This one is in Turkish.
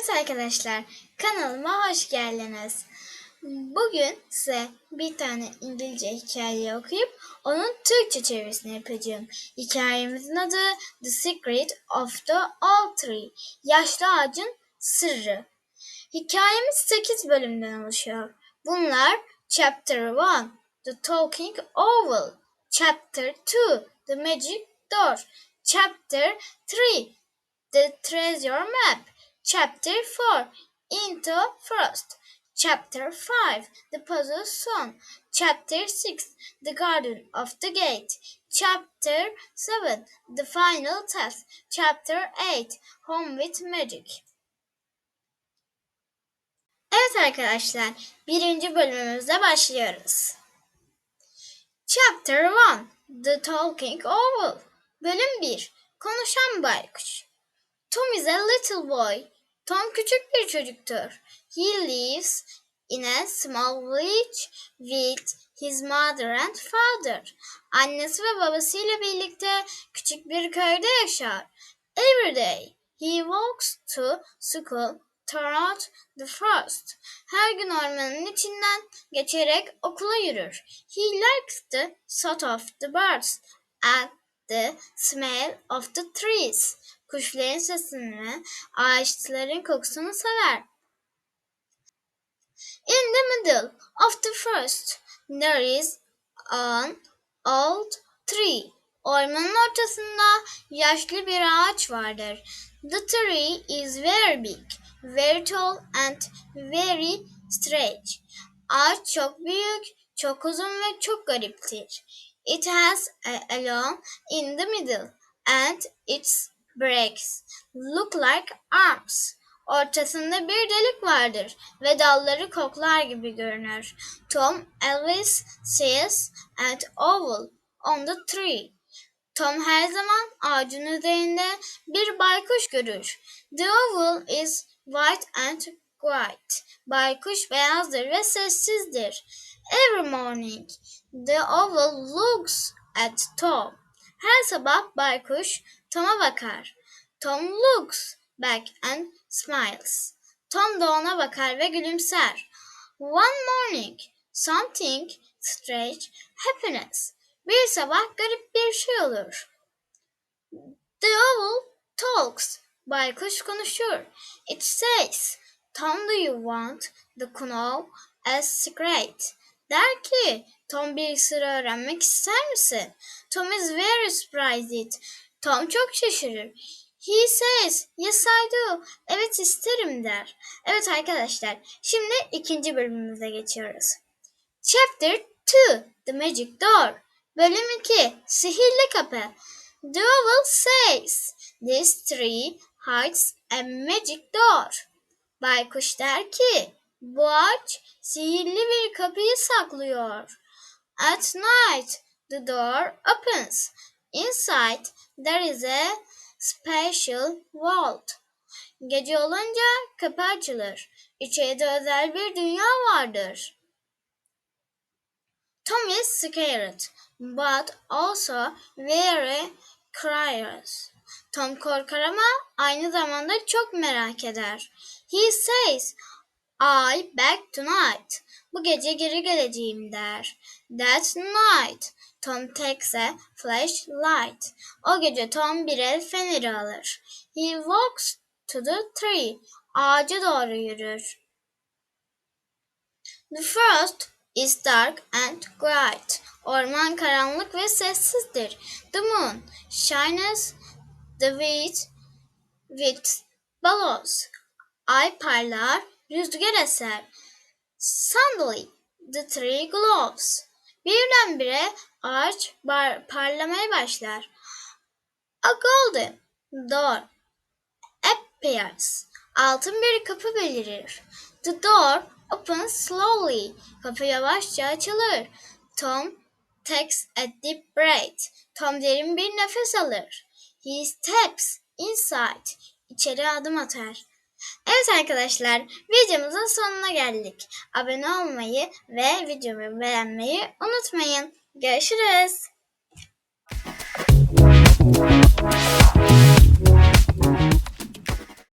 Evet arkadaşlar, kanalıma hoş geldiniz. Bugün size bir tane İngilizce hikaye okuyup onun Türkçe çevirisini yapacağım. Hikayemizin adı The Secret of the Old Tree. Yaşlı ağacın sırrı. Hikayemiz 8 bölümden oluşuyor. Bunlar Chapter 1 The Talking Owl Chapter 2 The Magic Door Chapter 3 The Treasure Map Chapter 4 Into Frost. Chapter 5 The Puzzle Song. Chapter 6 The Garden of the Gate. Chapter 7 The Final Test Chapter 8 Home with Magic. Evet arkadaşlar, birinci bölümümüze başlıyoruz. Chapter 1 The Talking Owl. Bölüm 1 Konuşan Baykuş Tom is a little boy. Tom küçük bir çocuktur. He lives in a small village with his mother and father. Annesi ve babasıyla birlikte küçük bir köyde yaşar. Every day he walks to school throughout the forest. Her gün ormanın içinden geçerek okula yürür. He likes the sound of the birds and the smell of the trees. Kuşların sesini, ağaçların kokusunu sever. In the middle of the forest there is an old tree. Ormanın ortasında yaşlı bir ağaç vardır. The tree is very big, very tall and very strange. Ağaç çok büyük, çok uzun ve çok gariptir. It has a, a long in the middle and its breaks look like arms. Ortasında bir delik vardır ve dalları koklar gibi görünür. Tom always sees an owl on the tree. Tom her zaman ağacın üzerinde bir baykuş görür. The owl is white and quiet. Baykuş beyazdır ve sessizdir. Every morning the owl looks at Tom. Her sabah baykuş Tom'a bakar. Tom looks back and smiles. Tom da ona bakar ve gülümser. One morning, something strange happens. Bir sabah garip bir şey olur. The owl talks. Baykuş konuşur. It says, Tom do you want the know a secret? Der ki, Tom bir sır öğrenmek ister misin? Tom is very surprised. Tom çok şaşırır. He says, yes I do. Evet isterim der. Evet arkadaşlar, şimdi ikinci bölümümüze geçiyoruz. Chapter 2 The Magic Door Bölüm 2 Sihirli Kapı owl says, this tree hides a magic door. Baykuş der ki, bu ağaç sihirli bir kapıyı saklıyor. At night, the door opens. Inside, there is a special vault. Gece olunca kapı açılır. İçeride özel bir dünya vardır. Tom is scared, but also very curious. Tom korkar ama aynı zamanda çok merak eder. He says, I back tonight. Bu gece geri geleceğim der. That night, Tom takes a flashlight. O gece Tom bir el feneri alır. He walks to the tree. Ağaca doğru yürür. The first is dark and quiet. Orman karanlık ve sessizdir. The moon shines the with, with balloons. Ay parlar, rüzgar eser. Suddenly the tree glows. Birdenbire ağaç bar- parlamaya başlar. A golden door appears. Altın bir kapı belirir. The door opens slowly. Kapı yavaşça açılır. Tom takes a deep breath. Tom derin bir nefes alır. He steps inside. İçeri adım atar. Evet arkadaşlar videomuzun sonuna geldik. Abone olmayı ve videomu beğenmeyi unutmayın. Görüşürüz.